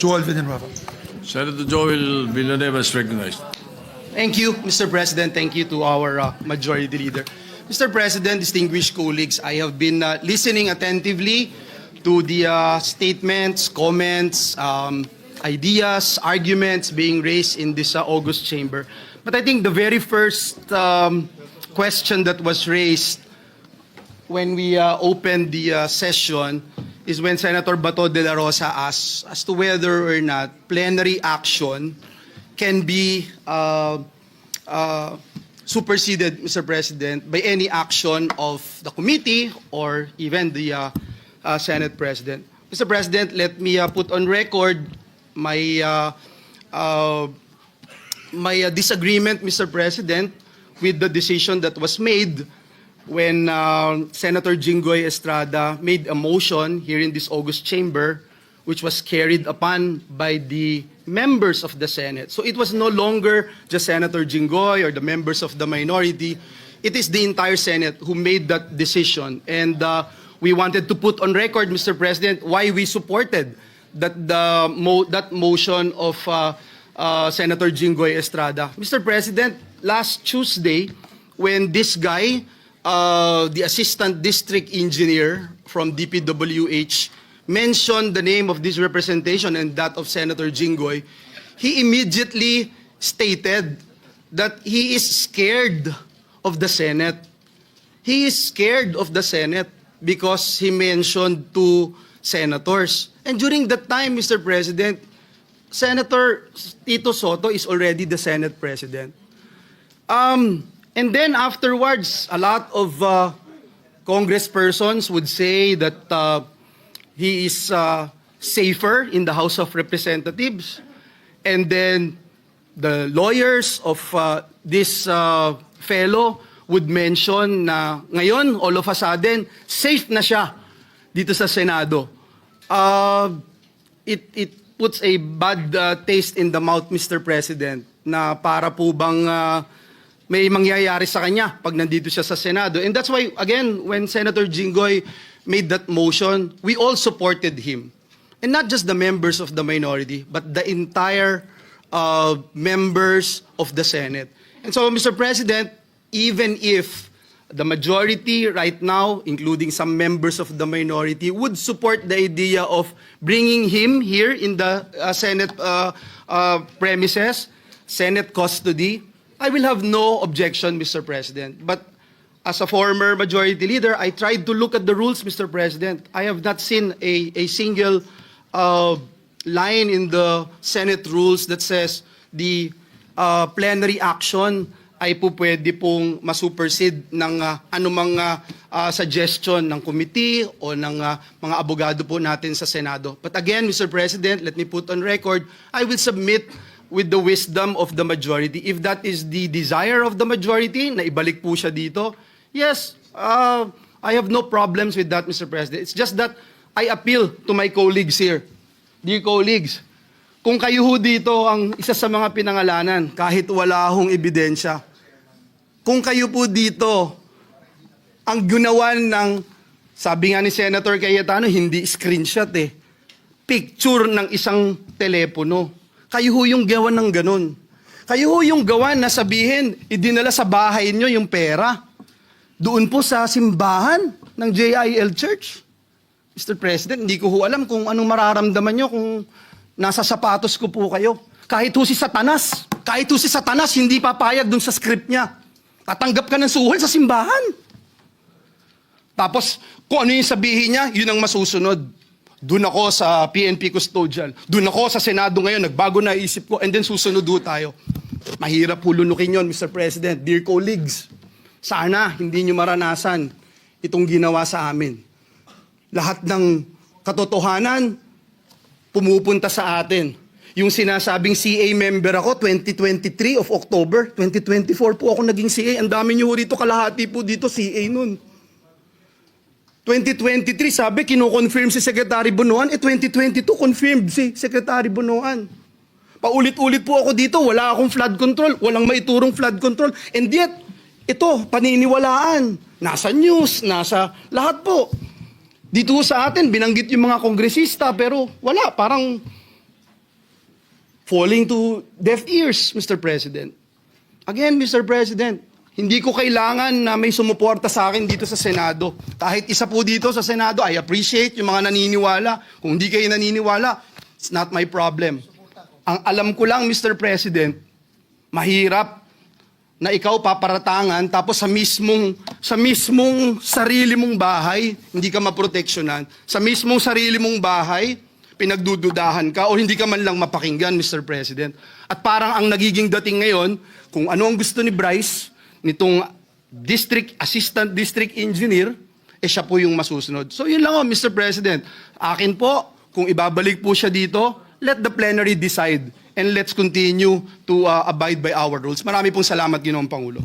Joel Villanueva. Senator Joel Villanueva is recognized. Thank you, Mr. President. Thank you to our uh, Majority Leader. Mr. President, distinguished colleagues, I have been uh, listening attentively to the uh, statements, comments, um, ideas, arguments being raised in this uh, August chamber. But I think the very first um, question that was raised when we uh, opened the uh, session is when Senator Bato de la Rosa asked as to whether or not plenary action can be uh, uh, superseded, Mr. President, by any action of the committee or even the uh, uh, Senate President. Mr. President, let me uh, put on record my uh, uh, my uh, disagreement, Mr. President, with the decision that was made when uh, Senator Jinggoy Estrada made a motion here in this August chamber, which was carried upon by the members of the Senate. So it was no longer just Senator Jinggoy or the members of the minority. It is the entire Senate who made that decision. And uh, we wanted to put on record, Mr. President, why we supported that, the mo- that motion of uh, uh, Senator Jinggoy Estrada. Mr. President, last Tuesday, when this guy, uh, the assistant district engineer from DPWH, mentioned the name of this representation and that of Senator Jinggoy, he immediately stated that he is scared of the Senate. He is scared of the Senate because he mentioned two senators. And during that time, Mr. President, Senator Tito Soto is already the Senate President. Um, and then afterwards, a lot of uh, congresspersons would say that uh, he is uh, safer in the House of Representatives. And then the lawyers of uh, this uh, fellow would mention na ngayon, all of a sudden, safe na siya dito sa Senado. Uh, it, it puts a bad uh, taste in the mouth, Mr. President, na para po bang uh, may mangyayari sa kanya pag nandito siya sa Senado. And that's why, again, when Senator Jinggoy made that motion, we all supported him. And not just the members of the minority, but the entire uh, members of the Senate. And so, Mr. President, even if the majority right now, including some members of the minority, would support the idea of bringing him here in the uh, Senate uh, uh, premises, Senate custody, I will have no objection, Mr. President. But as a former majority leader, I tried to look at the rules, Mr. President. I have not seen a, a single uh, line in the Senate rules that says the uh, plenary action ay po pwede pong masupersede ng uh, anumang uh, uh, suggestion ng committee o ng uh, mga abogado po natin sa Senado. But again, Mr. President, let me put on record, I will submit with the wisdom of the majority. If that is the desire of the majority, na ibalik po siya dito, yes, uh, I have no problems with that, Mr. President. It's just that I appeal to my colleagues here. Dear colleagues, kung kayo ho dito ang isa sa mga pinangalanan, kahit wala hong ebidensya, kung kayo po dito ang ginawan ng, sabi nga ni Senator Cayetano, hindi screenshot eh, picture ng isang telepono. Kayo ho yung gawan ng ganun. Kayo ho yung gawan na sabihin, idinala sa bahay nyo yung pera. Doon po sa simbahan ng JIL Church. Mr. President, hindi ko ho alam kung anong mararamdaman nyo kung nasa sapatos ko po kayo. Kahit ho si Satanas, kahit ho si Satanas, hindi papayag dun sa script niya. Tatanggap ka ng suhol sa simbahan. Tapos, kung ano yung sabihin niya, yun ang masusunod. Doon ako sa PNP custodial. Doon ako sa Senado ngayon, nagbago na isip ko, and then susunod do tayo. Mahirap hulunukin yon, Mr. President. Dear colleagues, sana hindi nyo maranasan itong ginawa sa amin. Lahat ng katotohanan, pumupunta sa atin. Yung sinasabing CA member ako, 2023 of October, 2024 po ako naging CA. Ang dami nyo rito, kalahati po dito CA nun. 2023, sabi, kino-confirm si Secretary Bunuan. Eh, 2022, confirmed si Secretary Bunuan. Paulit-ulit po ako dito, wala akong flood control, walang maiturong flood control. And yet, ito, paniniwalaan. Nasa news, nasa lahat po. Dito sa atin, binanggit yung mga kongresista, pero wala, parang falling to deaf ears, Mr. President. Again, Mr. President, hindi ko kailangan na may sumuporta sa akin dito sa Senado. Kahit isa po dito sa Senado, I appreciate yung mga naniniwala. Kung hindi kayo naniniwala, it's not my problem. Ang alam ko lang, Mr. President, mahirap na ikaw paparatangan tapos sa mismong sa mismong sarili mong bahay hindi ka maproteksyonan sa mismong sarili mong bahay pinagdududahan ka o hindi ka man lang mapakinggan Mr. President at parang ang nagiging dating ngayon kung ano ang gusto ni Bryce nitong district assistant district engineer eh siya po yung masusunod so yun lang oh Mr. President akin po kung ibabalik po siya dito let the plenary decide and let's continue to uh, abide by our rules. Marami pong salamat, Ginoong Pangulo.